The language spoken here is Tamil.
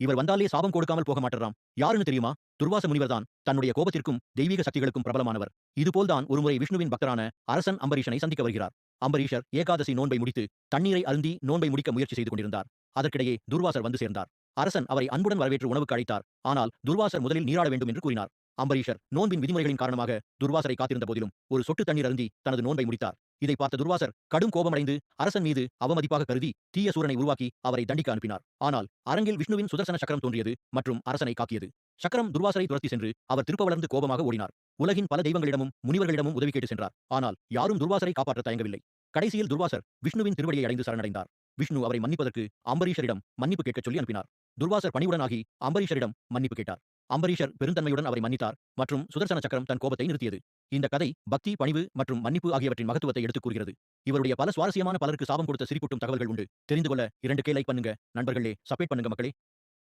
இவர் வந்தாலே சாபம் கொடுக்காமல் போக மாட்டறாம். யாருன்னு தெரியுமா? துர்வாச முனிவர்தான். தன்னுடைய கோபத்திற்கும் தெய்வீக சக்திகளுக்கும் பிரபலமானவர். இதுபோல்தான் ஒருமுறை விஷ்ணுவின் பக்தரான அரசன் அம்பரீஷனை சந்திக்க வருகிறார். அம்பரீஷர் ஏகாதசி நோன்பை முடித்து தண்ணீரை அருந்தி நோன்பை முடிக்க முயற்சி செய்து கொண்டிருந்தார். அதற்கிடையே துர்வாசர் வந்து சேர்ந்தார். அரசன் அவரை அன்புடன் வரவேற்று உணவுக்கு அழைத்தார். ஆனால் துர்வாசர் முதலில் நீராட வேண்டும் என்று கூறினார். அம்பரீஷர் நோன்பின் விதிமுறைகளின் காரணமாக துர்வாசரை காத்திருந்த போதிலும் ஒரு சொட்டு தண்ணீர் அருந்தி தனது நோன்பை முடித்தார். இதை பார்த்த துர்வாசர் கடும் கோபமடைந்து அரசன் மீது அவமதிப்பாக கருதி தீய சூரனை உருவாக்கி அவரை தண்டிக்க அனுப்பினார். ஆனால் அரங்கில் விஷ்ணுவின் சுதர்சன சக்கரம் தோன்றியது மற்றும் அரசனை காக்கியது. சக்கரம் துர்வாசரை துரத்தி சென்று அவர் திருப்ப வளர்ந்து கோபமாக ஓடினார். உலகின் பல தெய்வங்களிடமும் முனிவர்களிடமும் உதவி கேட்டு சென்றார். ஆனால் யாரும் துர்வாசரை காப்பாற்ற தயங்கவில்லை. கடைசியில் துர்வாசர் விஷ்ணுவின் திருவடியை அடைந்து சரணடைந்தார். விஷ்ணு அவரை மன்னிப்பதற்கு அம்பரீஷரிடம் மன்னிப்பு கேட்கச் சொல்லி அனுப்பினார். துர்வாசர் பணிவுடனாகி அம்பரீஷரிடம் மன்னிப்பு கேட்டார். அம்பரீஷர் பெருந்தன்மையுடன் அவரை மன்னித்தார் மற்றும் சுதர்சன சக்கரம் தன் கோபத்தை நிறுத்தியது. இந்த கதை பக்தி பணிவு மற்றும் மன்னிப்பு ஆகியவற்றின் மகத்துவத்தை எடுத்துக் கூறுகிறது. இவருடைய பல சுவாரஸ்யமான பலருக்கு சாபம் கொடுத்த சிரிப்பூட்டும் தகவல்கள் உண்டு. தெரிந்து கொள்ள இரண்டு கே லைக் பண்ணுங்க. நண்பர்களே சப்பேட் பண்ணுங்க மக்களே.